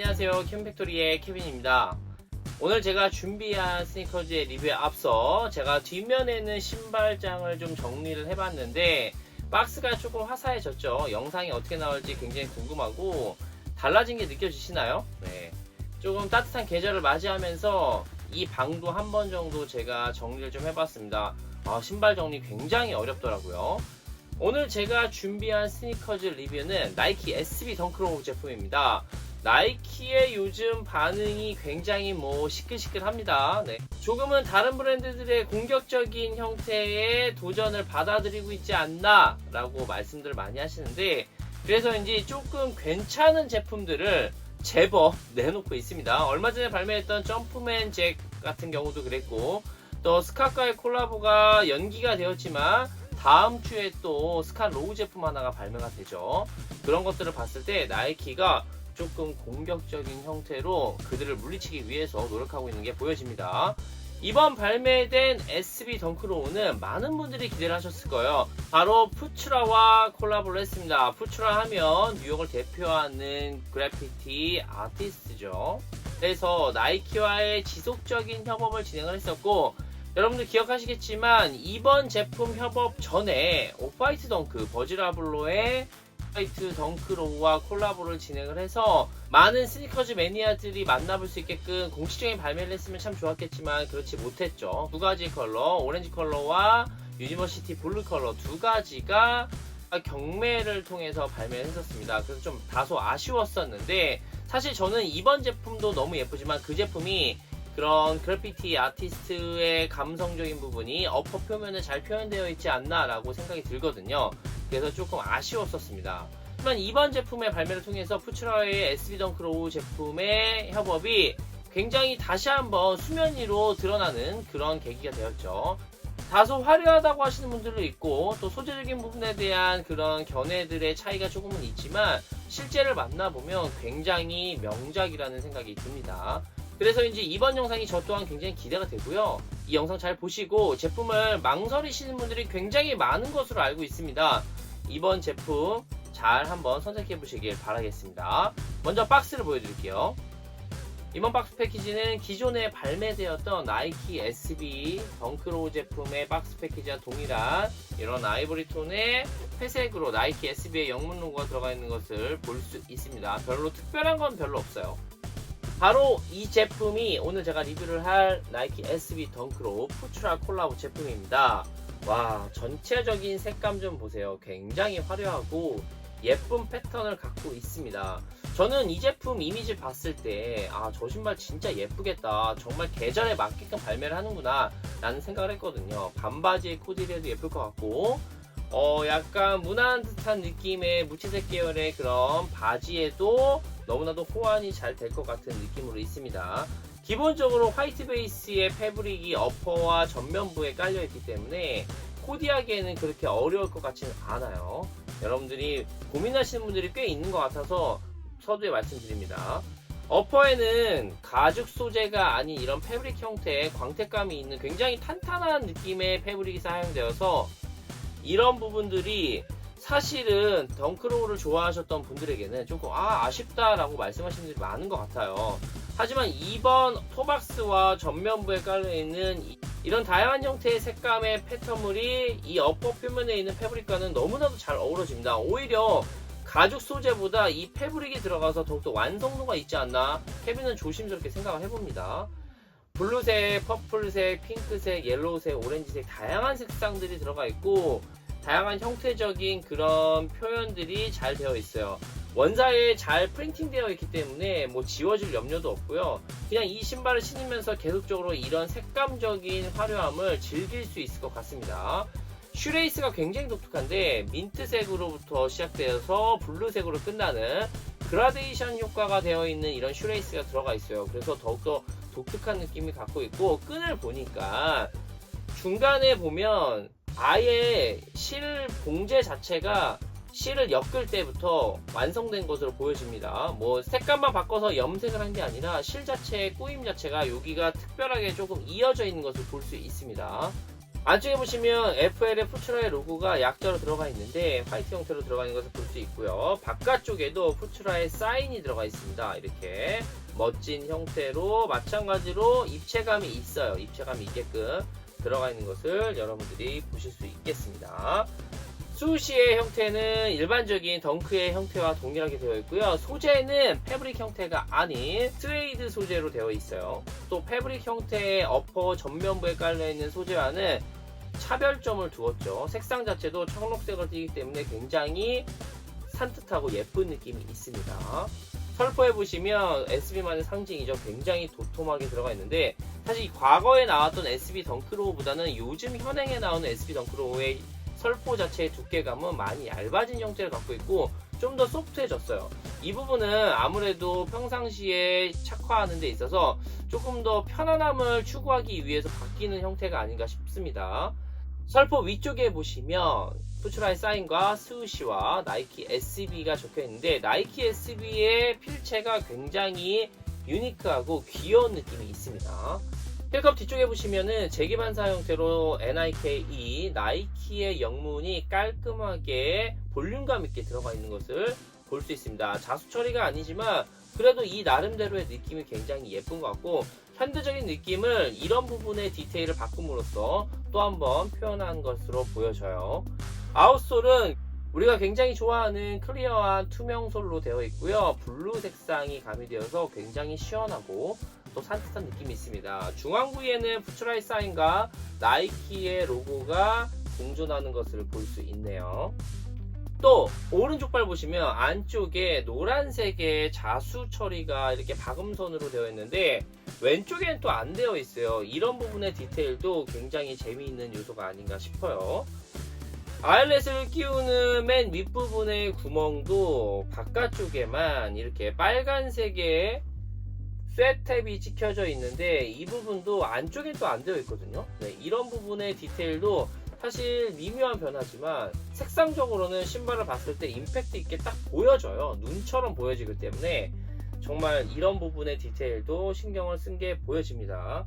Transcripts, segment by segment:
안녕하세요. 캠팩토리의 케빈입니다. 오늘 제가 준비한 스니커즈의 리뷰에 앞서 제가 뒷면에 있는 신발장을 좀 정리를 해봤는데 박스가 조금 화사해졌죠. 영상이 어떻게 나올지 굉장히 궁금하고 달라진 게 느껴지시나요? 네. 조금 따뜻한 계절을 맞이하면서 이 방도 한 번 정도 제가 정리를 좀 해봤습니다. 아, 신발 정리 굉장히 어렵더라고요. 오늘 제가 준비한 스니커즈 리뷰는 나이키 SB 덩크로우 제품입니다. 나이키의 요즘 반응이 굉장히 뭐 시끌시끌합니다. 네. 조금은 다른 브랜드들의 공격적인 형태의 도전을 받아들이고 있지 않나라고 말씀들을 많이 하시는데 그래서인지 조금 괜찮은 제품들을 제법 내놓고 있습니다. 얼마 전에 발매했던 점프맨 잭 같은 경우도 그랬고 또 스카과의 콜라보가 연기가 되었지만 다음 주에 또 스카 로우 제품 하나가 발매가 되죠. 그런 것들을 봤을 때 나이키가 조금 공격적인 형태로 그들을 물리치기 위해서 노력하고 있는 게 보여집니다. 이번 발매된 SB 덩크로우는 많은 분들이 기대를 하셨을 거예요. 바로 푸추라와 콜라보를 했습니다. 푸추라 하면 뉴욕을 대표하는 그래피티 아티스트죠. 그래서 나이키와의 지속적인 협업을 진행을 했었고 여러분들 기억하시겠지만 이번 제품 협업 전에 오파이트 덩크 버즈라블로의 오파이트 덩크로우와 콜라보를 진행을 해서 많은 스니커즈 매니아들이 만나볼 수 있게끔 공식적인 발매를 했으면 참 좋았겠지만 그렇지 못했죠. 두 가지 컬러, 오렌지 컬러와 유니버시티 블루 컬러 두 가지가 경매를 통해서 발매를 했었습니다. 그래서 좀 다소 아쉬웠었는데 사실 저는 이번 제품도 너무 예쁘지만 그 제품이 그런 그래피티 아티스트의 감성적인 부분이 어퍼 표면에 잘 표현되어 있지 않나라고 생각이 들거든요. 그래서 조금 아쉬웠었습니다. 하지만 이번 제품의 발매를 통해서 푸츠라의 SB 덩크로우 제품의 협업이 굉장히 다시 한번 수면 위로 드러나는 그런 계기가 되었죠. 다소 화려하다고 하시는 분들도 있고 또 소재적인 부분에 대한 그런 견해들의 차이가 조금은 있지만 실제를 만나보면 굉장히 명작이라는 생각이 듭니다. 그래서인지 이번 영상이 저 또한 굉장히 기대가 되고요. 이 영상 잘 보시고 제품을 망설이시는 분들이 굉장히 많은 것으로 알고 있습니다. 이번 제품 잘 한번 선택해 보시길 바라겠습니다. 먼저 박스를 보여드릴게요. 이번 박스 패키지는 기존에 발매되었던 나이키 SB 덩크로우 제품의 박스 패키지와 동일한 이런 아이보리 톤의 회색으로 나이키 SB의 영문 로고가 들어가 있는 것을 볼 수 있습니다. 별로 특별한 건 별로 없어요. 바로 이 제품이 오늘 제가 리뷰를 할 나이키 SB 덩크로우 푸추라 콜라보 제품입니다. 와, 전체적인 색감 좀 보세요. 굉장히 화려하고 예쁜 패턴을 갖고 있습니다. 저는 이 제품 이미지 봤을 때, 아, 저 신발 진짜 예쁘겠다. 정말 계절에 맞게끔 발매를 하는구나. 라는 생각을 했거든요. 반바지에 코디를 해도 예쁠 것 같고, 어, 약간 무난한 듯한 느낌의 무채색 계열의 그런 바지에도 너무나도 호환이 잘 될 것 같은 느낌으로 있습니다. 기본적으로 화이트 베이스의 패브릭이 어퍼와 전면부에 깔려있기 때문에 코디하기에는 그렇게 어려울 것 같지는 않아요. 여러분들이 고민하시는 분들이 꽤 있는 것 같아서 서두에 말씀드립니다. 어퍼에는 가죽 소재가 아닌 이런 패브릭 형태의 광택감이 있는 굉장히 탄탄한 느낌의 패브릭이 사용되어서 이런 부분들이 사실은 덩크로우를 좋아하셨던 분들에게는 조금 아 아쉽다라고 말씀하시는 분들이 많은 것 같아요. 하지만 이번 토박스와 전면부에 깔려 있는 이런 다양한 형태의 색감의 패턴물이 이 어퍼 표면에 있는 패브릭과는 너무나도 잘 어우러집니다. 오히려 가죽 소재보다 이 패브릭이 들어가서 더욱더 완성도가 있지 않나 케빈은 조심스럽게 생각을 해봅니다. 블루색, 퍼플색, 핑크색, 옐로우색, 오렌지색 다양한 색상들이 들어가 있고 다양한 형태적인 그런 표현들이 잘 되어 있어요. 원사에 잘 프린팅 되어 있기 때문에 뭐 지워질 염려도 없고요. 그냥 이 신발을 신으면서 계속적으로 이런 색감적인 화려함을 즐길 수 있을 것 같습니다. 슈레이스가 굉장히 독특한데 민트색으로부터 시작되어서 블루색으로 끝나는 그라데이션 효과가 되어 있는 이런 슈레이스가 들어가 있어요. 그래서 더욱더 독특한 느낌이 갖고 있고 끈을 보니까 중간에 보면 아예 실 봉제 자체가 실을 엮을 때부터 완성된 것으로 보여집니다. 뭐 색감만 바꿔서 염색을 한 게 아니라 실 자체의 꾸임 자체가 여기가 특별하게 조금 이어져 있는 것을 볼 수 있습니다. 안쪽에 보시면 FL의 푸츠라의 로고가 약자로 들어가 있는데 화이트 형태로 들어가 있는 것을 볼 수 있고요. 바깥쪽에도 푸츠라의 사인이 들어가 있습니다. 이렇게 멋진 형태로 마찬가지로 입체감이 있어요. 입체감이 있게끔 들어가 있는 것을 여러분들이 보실 수 있겠습니다. 수시의 형태는 일반적인 덩크의 형태와 동일하게 되어 있고요. 소재는 패브릭 형태가 아닌 스웨이드 소재로 되어 있어요. 또 패브릭 형태의 어퍼 전면부에 깔려 있는 소재와는 차별점을 두었죠. 색상 자체도 청록색을 띠기 때문에 굉장히 산뜻하고 예쁜 느낌이 있습니다. 설포해 보시면 SB만의 상징이죠. 굉장히 도톰하게 들어가 있는데 사실 과거에 나왔던 SB 덩크로우보다는 요즘 현행에 나오는 SB 덩크로우의 설포 자체의 두께감은 많이 얇아진 형태를 갖고 있고 좀 더 소프트해졌어요. 이 부분은 아무래도 평상시에 착화하는 데 있어서 조금 더 편안함을 추구하기 위해서 바뀌는 형태가 아닌가 싶습니다. 설포 위쪽에 보시면 푸츠라의 사인과 스우시와 나이키 SB가 적혀 있는데 나이키 SB의 필체가 굉장히 유니크하고 귀여운 느낌이 있습니다. 힐컵 뒤쪽에 보시면은 재기반사 형태로 NIKE 나이키의 영문이 깔끔하게 볼륨감 있게 들어가 있는 것을 볼 수 있습니다. 자수 처리가 아니지만 그래도 이 나름대로의 느낌이 굉장히 예쁜 것 같고 현대적인 느낌을 이런 부분의 디테일을 바꿈으로써 또 한번 표현한 것으로 보여져요. 아웃솔은 우리가 굉장히 좋아하는 클리어한 투명 솔로 되어 있고요. 블루 색상이 가미되어서 굉장히 시원하고 또 산뜻한 느낌이 있습니다. 중앙 부위에는 푸츠라이 사인과 나이키의 로고가 공존하는 것을 볼 수 있네요. 또 오른쪽 발 보시면 안쪽에 노란색의 자수 처리가 이렇게 박음선으로 되어 있는데 왼쪽에는 또 안 되어 있어요. 이런 부분의 디테일도 굉장히 재미있는 요소가 아닌가 싶어요. 아일렛을 끼우는 맨 윗부분의 구멍도 바깥쪽에만 이렇게 빨간색의 쇠탭이 찍혀져 있는데 이 부분도 안쪽에 또 안 되어 있거든요. 네, 이런 부분의 디테일도 사실 미묘한 변화지만 색상적으로는 신발을 봤을 때 임팩트 있게 딱 보여져요. 눈처럼 보여지기 때문에 정말 이런 부분의 디테일도 신경을 쓴 게 보여집니다.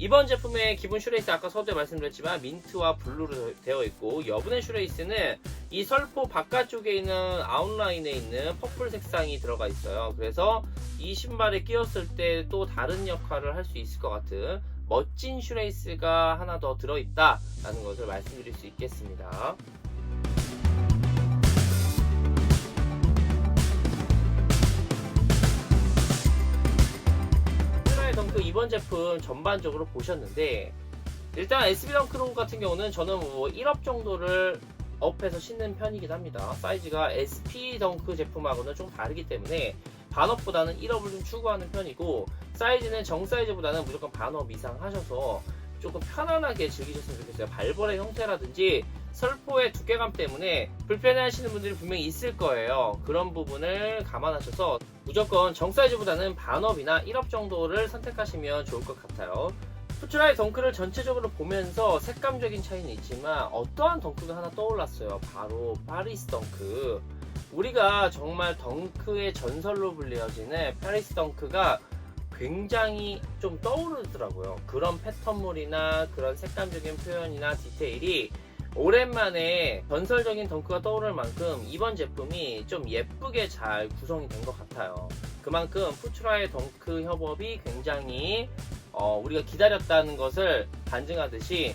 이번 제품의 기본 슈레이스 아까 서두에 말씀드렸지만 민트와 블루로 되어 있고 여분의 슈레이스는 이 설포 바깥쪽에 있는 아웃라인에 있는 퍼플 색상이 들어가 있어요. 그래서 이 신발에 끼웠을 때 또 다른 역할을 할 수 있을 것 같은 멋진 슈레이스가 하나 더 들어있다라는 것을 말씀드릴 수 있겠습니다. 이번 제품 전반적으로 보셨는데 일단 SB 덩크로 같은 경우는 저는 뭐 1업 정도를 업해서 신는 편이긴 합니다. 사이즈가 SP 덩크 제품하고는 좀 다르기 때문에 반업보다는 1업을 좀 추구하는 편이고 사이즈는 정 사이즈보다는 무조건 반업 이상 하셔서 조금 편안하게 즐기셨으면 좋겠어요. 발벌의 형태라든지 설포의 두께감 때문에 불편해하시는 분들이 분명히 있을 거예요. 그런 부분을 감안하셔서 무조건 정 사이즈보다는 반업이나 1업 정도를 선택하시면 좋을 것 같아요. 푸츠라의 덩크를 전체적으로 보면서 색감적인 차이는 있지만 어떠한 덩크가 하나 떠올랐어요. 바로 파리스 덩크. 우리가 정말 덩크의 전설로 불리어지는 파리스 덩크가 굉장히 좀 떠오르더라고요. 그런 패턴물이나 그런 색감적인 표현이나 디테일이 오랜만에 전설적인 덩크가 떠오를 만큼 이번 제품이 좀 예쁘게 잘 구성이 된 것 같아요. 그만큼 푸츠라의 덩크 협업이 굉장히 어, 우리가 기다렸다는 것을 반증하듯이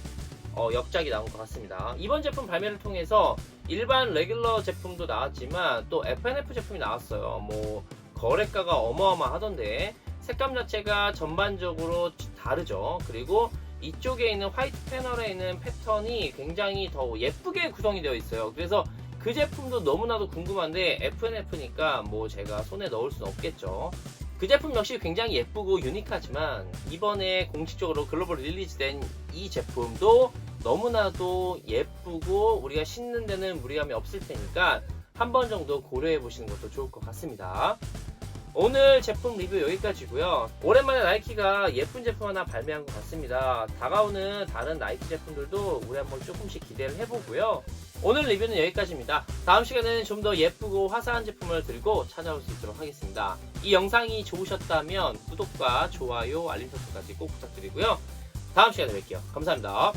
어, 역작이 나온 것 같습니다. 이번 제품 발매를 통해서 일반 레귤러 제품도 나왔지만 또 FNF 제품이 나왔어요. 뭐 거래가가 어마어마하던데 색감 자체가 전반적으로 다르죠. 그리고 이쪽에 있는 화이트 패널에 있는 패턴이 굉장히 더 예쁘게 구성이 되어 있어요. 그래서 그 제품도 너무나도 궁금한데 FNF니까 뭐 제가 손에 넣을 수는 없겠죠. 그 제품 역시 굉장히 예쁘고 유니크하지만 이번에 공식적으로 글로벌 릴리즈된 이 제품도 너무나도 예쁘고 우리가 신는 데는 무리함이 없을 테니까 한 번 정도 고려해 보시는 것도 좋을 것 같습니다. 오늘 제품 리뷰 여기까지고요. 오랜만에 나이키가 예쁜 제품 하나 발매한 것 같습니다. 다가오는 다른 나이키 제품들도 우리 한번 조금씩 기대를 해보고요. 오늘 리뷰는 여기까지입니다. 다음 시간에는 좀 더 예쁘고 화사한 제품을 들고 찾아올 수 있도록 하겠습니다. 이 영상이 좋으셨다면 구독과 좋아요, 알림 설정까지 꼭 부탁드리고요. 다음 시간에 뵐게요. 감사합니다.